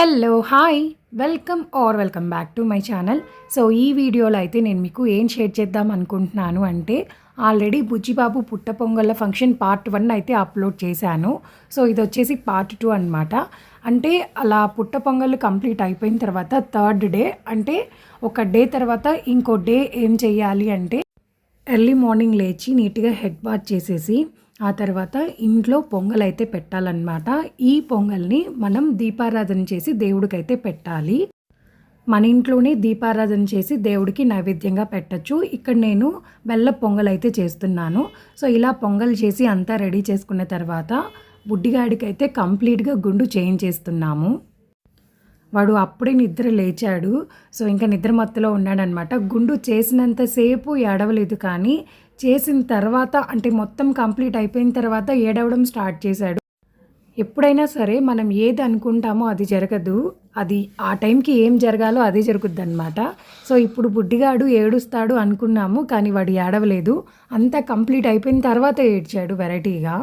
Hello hi welcome or welcome back to my channel so ఈ వీడియోలో అయితే నేను మీకు ఏం షేర్ చేద్దాం అనుకుంటున్నాను అంటే ఆల్రెడీ బుజ్జిబాబు పుట్ట పొంగళ్ళ ఫంక్షన్ పార్ట్ వన్ అయితే అప్లోడ్ చేశాను. సో ఇది వచ్చేసి పార్ట్ టూ అనమాట అంటే అలా పుట్ట పొంగళ్ళు కంప్లీట్ అయిపోయిన తర్వాత థర్డ్ డే అంటే ఒక డే తర్వాత ఇంకో డే ఏం చేయాలి అంటే ఎర్లీ మార్నింగ్ లేచి నీట్గా హెడ్ బాత్ చేసేసి ఆ తర్వాత ఇంట్లో పొంగల్ అయితే పెట్టాలన్నమాట. ఈ పొంగల్ని మనం దీపారాధన చేసి దేవుడికైతే పెట్టాలి. మన ఇంట్లోనే దీపారాధన చేసి దేవుడికి నైవేద్యంగా పెట్టచ్చు. ఇక్కడ నేను బెల్ల పొంగల్ అయితే చేస్తున్నాను. సో ఇలా పొంగల్ చేసి అంతా రెడీ చేసుకున్న తర్వాత బుడ్డిగాడికి అయితే కంప్లీట్గా గుండు చేయించేస్తున్నాము. వాడు అప్పుడే నిద్ర లేచాడు. సో ఇంకా నిద్ర మత్తులో ఉన్నాడనమాట గుండు చేసినంతసేపు ఏడవలేదు కానీ చేసిన తర్వాత అంటే మొత్తం కంప్లీట్ అయిపోయిన తర్వాత ఏడవడం స్టార్ట్ చేశాడు. ఎప్పుడైనా సరే మనం ఏది అనుకుంటామో అది జరగదు. అది ఆ టైంకి ఏం జరగాలో అదే జరుగుద్ది అనమాట సో ఇప్పుడు బుడ్డిగాడు ఏడుస్తాడు అనుకున్నాము కానీ వాడు ఏడవలేదు. అంతా కంప్లీట్ అయిపోయిన తర్వాత ఏడ్చాడు వెరైటీగా.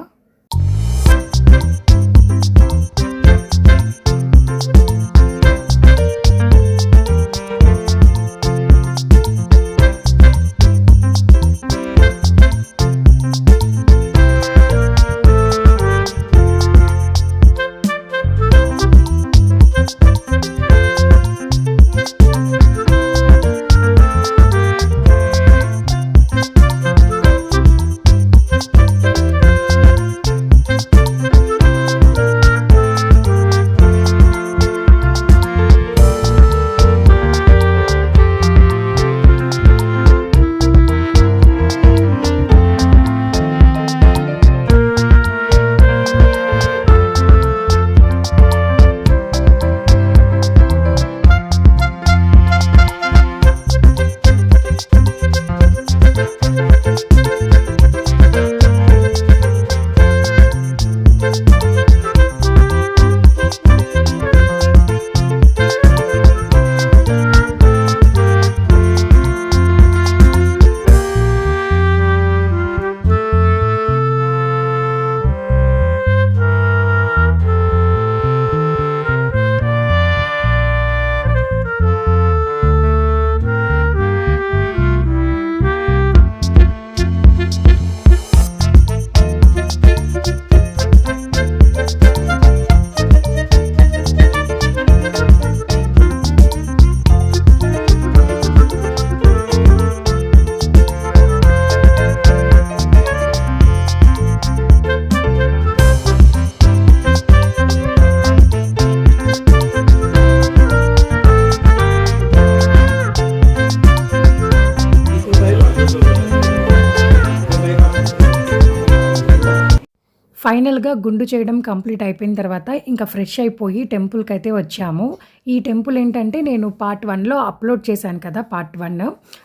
ఫైనల్గా గుండు చేయడం కంప్లీట్ అయిపోయిన తర్వాత ఇంకా ఫ్రెష్ అయిపోయి టెంపుల్కి అయితే వచ్చాము. ఈ టెంపుల్ ఏంటంటే నేను పార్ట్ వన్లో అప్లోడ్ చేశాను కదా పార్ట్ వన్.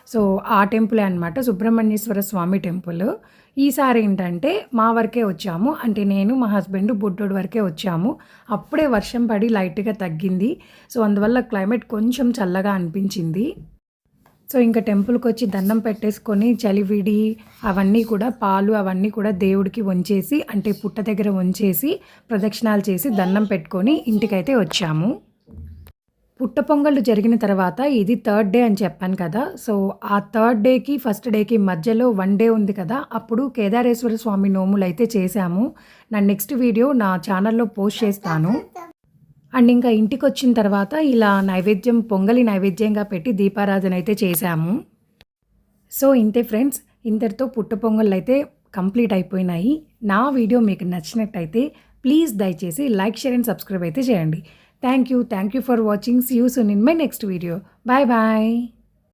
సో ఆ టెంపులే అనమాట సుబ్రహ్మణ్యేశ్వర స్వామి టెంపుల్. ఈసారి ఏంటంటే మా వరకే వచ్చాము. అంటే నేను మా హస్బెండ్ బుడ్డోడు వరకే వచ్చాము. అప్పుడే వర్షం పడి లైట్గా తగ్గింది. సో అందువల్ల క్లైమేట్ కొంచెం చల్లగా అనిపించింది. సో ఇంకా టెంపుల్కి వచ్చి దండం పెట్టేసుకొని చలివిడి అవన్నీ కూడా పాలు అవన్నీ కూడా దేవుడికి వంచేసి అంటే పుట్ట దగ్గర వంచేసి ప్రదక్షిణాలు చేసి దండం పెట్టుకొని ఇంటికైతే వచ్చాము. పుట్ట పొంగళ్ళు జరిగిన తర్వాత ఇది థర్డ్ డే అని చెప్పాను కదా. సో ఆ థర్డ్ డేకి ఫస్ట్ డేకి మధ్యలో వన్ డే ఉంది కదా. అప్పుడు కేదారేశ్వర స్వామి నోములు అయితే చేశాము. నా నెక్స్ట్ వీడియో నా ఛానల్లో పోస్ట్ చేస్తాను. అండ్ ఇంకా ఇంటికి వచ్చిన తర్వాత ఇలా నైవేద్యం పొంగలి నైవేద్యంగా పెట్టి దీపారాధన అయితే చేశాము. సో ఇంతే ఫ్రెండ్స్. ఇంతటితో పుట్ట పొంగళ్ళు అయితే కంప్లీట్ అయిపోయినాయి. నా వీడియో మీకు నచ్చినట్టయితే ప్లీజ్ దయచేసి లైక్ షేర్ అండ్ సబ్స్క్రైబ్ అయితే చేయండి. Thank you. Thank you for watching. See you soon in my next video. Bye bye.